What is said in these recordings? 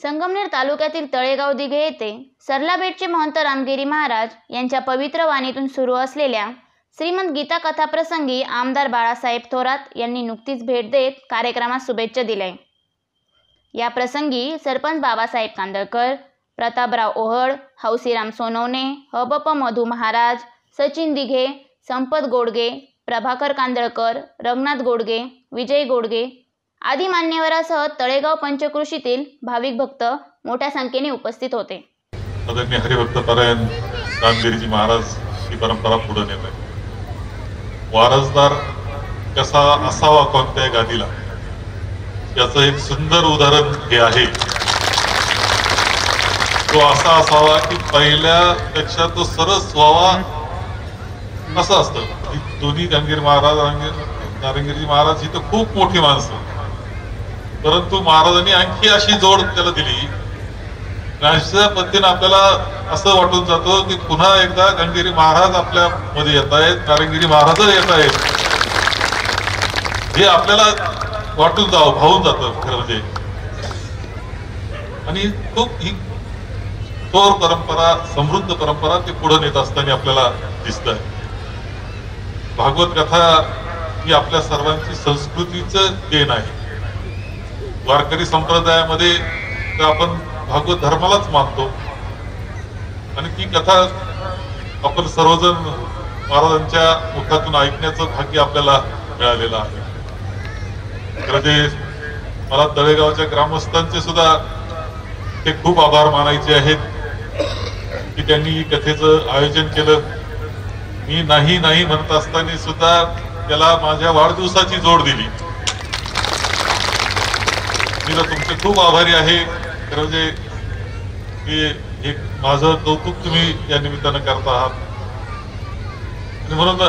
संगमनेर तालुक्यातील तळेगाव दिघे येथे सरलाबेटचे महंत रामगिरी महाराज यांच्या पवित्र वाणीतून सुरू असलेल्या श्रीमंत गीता कथाप्रसंगी आमदार बाळासाहेब थोरात यांनी नुकतीच भेट देत कार्यक्रमास शुभेच्छा दिल्या. या प्रसंगी सरपंच बाबासाहेब कांदळकर प्रतापराव ओहळ हौसीराम सोनवणे हबप मधू महाराज सचिन दिघे संपत गोडगे प्रभाकर कांदळकर रंगनाथ गोडगे विजय गोडगे आदी मान्यवरासह तळेगाव पंचकृषीतील भाविक भक्त मोठ्या संख्येने उपस्थित होते. हरिभक्त परायण रामगिरीजी महाराज ही परंपरा पुढे नेत आहे वारसदार कसा असावा कोणत्या गादीला याचं एक सुंदर उदाहरण हे आहे. तो असा असावा की पहिल्यापेक्षा तो सरस व्हावा असं असतं. दोन्ही गांगीर महाराज रामगिर- नारंगीरजी महाराज ही तर खूप मोठी माणसं. परंतु महाराजांनी आणखी अशी जोड त्याला दिली. अशा पद्धतीने आपल्याला असं वाटून जातं की पुन्हा एकदा गंगिरी महाराज आपल्या मध्ये येत आहेत. नारंगिरी महाराज येत आहेत. हे आपल्याला वाटून जावं भावून जातं खरं म्हणजे. आणि खूप ही थोर परंपरा समृद्ध परंपरा ते पुढे नेत असताना आपल्याला दिसत आहे भागवत कथा ही आपल्या सर्वांची संस्कृतीच देण आहे. वारकरी संप्रदायामध्ये तर आपण भागवत धर्मालाच मानतो. आणि ती कथा आपण सर्वजण महाराजांच्या मुखातून ऐकण्याचं भाग्य आपल्याला मिळालेलं आहे. म्हणजे मला तळेगावच्या ग्रामस्थांचे सुद्धा ते खूप आभार मानायचे आहेत की त्यांनी ही कथेचं आयोजन केलं. मी नाही नाही म्हणत असताना सुद्धा त्याला माझ्या वाढदिवसाची जोड दिली. मी तुमचे खूप आभारी आहे. खरं म्हणजे की एक माझं कौतुक तुम्ही या निमित्तानं करता आहात. आणि म्हणून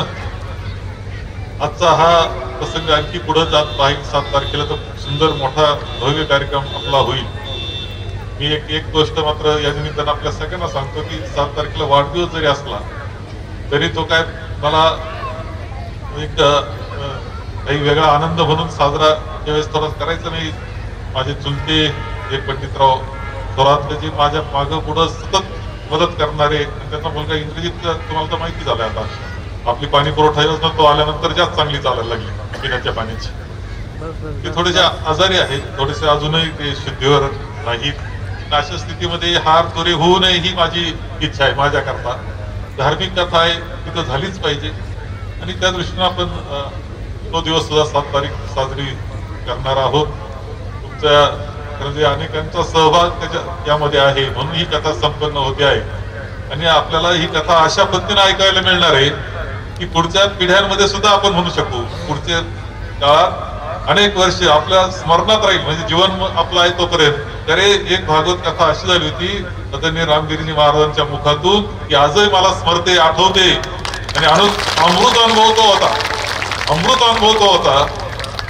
आजचा हा प्रसंग आणखी पुढे जात आहे सात तारखेला तर सुंदर मोठा भव्य कार्यक्रम आपला होईल. मी एक एक गोष्ट मात्र या निमित्तानं आपल्या सगळ्यांना सांगतो की सात तारखेला वाढदिवस जरी असला तरी तो काय मला एक काही वेगळा आनंद म्हणून साजरा त्यावेळेस थोडा करायचा नाही माझे चुलते हे पंडितराव थोरातले जे माझ्या मागं पुढं सतत मदत करणारे त्यांचा मुलगा इंग्रजीत तुम्हाला तर माहिती झालंय आता. आपली पाणी पुरवठा योजना तो आल्यानंतर जास्त चांगली चालायला लागली पिण्याच्या पाण्याची. ते थोडेसे आजारी आहेत थोडेसे अजूनही ते शुद्धीवर नाहीत. अशा स्थितीमध्ये हार चोरी होऊ नये ही माझी इच्छा आहे माझ्याकरता. धार्मिक कथा आहे तिथं झालीच पाहिजे. आणि त्या दृष्टीनं आपण तो दिवस सुद्धा सात तारीख साजरी करणार आहोत. म्हणजे अनेकांचा सहभाग त्याच्या यामध्ये आहे म्हणून ही कथा संपन्न होते आहे. आणि आपल्याला ही कथा अशा पद्धतीने ऐकायला मिळणार आहे की पुढच्या पिढ्यांमध्ये सुद्धा आपण म्हणू शकू. पुढच्या काळात अनेक वर्ष आपल्या स्मरणात राहील म्हणजे जीवन आपलं आहे तोपर्यंत. तरी एक भागवत कथा अशी झाली होती आदरणीय रामगिरीजी महाराजांच्या मुखातून की आजही मला स्मरते आठवते. आणि अनु अमृत अनुभव तो होता. अमृत अनुभव तो होता.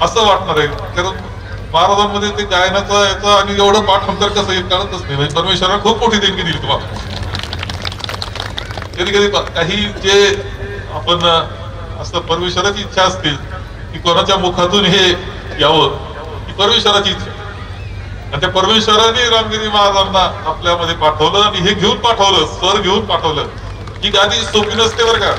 असं वाटणार आहे. कारण महाराजांमध्ये ते गायनाचं याचा आणि एवढं पाठ अंतर कसं येत कळतच नाही. म्हणजे खूप मोठी देणगी दिली तुम्हाला. कधी कधी काही जे आपण असं परमेश्वराची इच्छा असते की कोणाच्या मुखातून हे यावं ही परमेश्वराची इच्छा आणि त्या परमेश्वराने रामगिरी महाराजांना आपल्यामध्ये पाठवलं आणि हे घेऊन पाठवलं सर घेऊन पाठवलं. ही गादी सोपी नसते बरं का.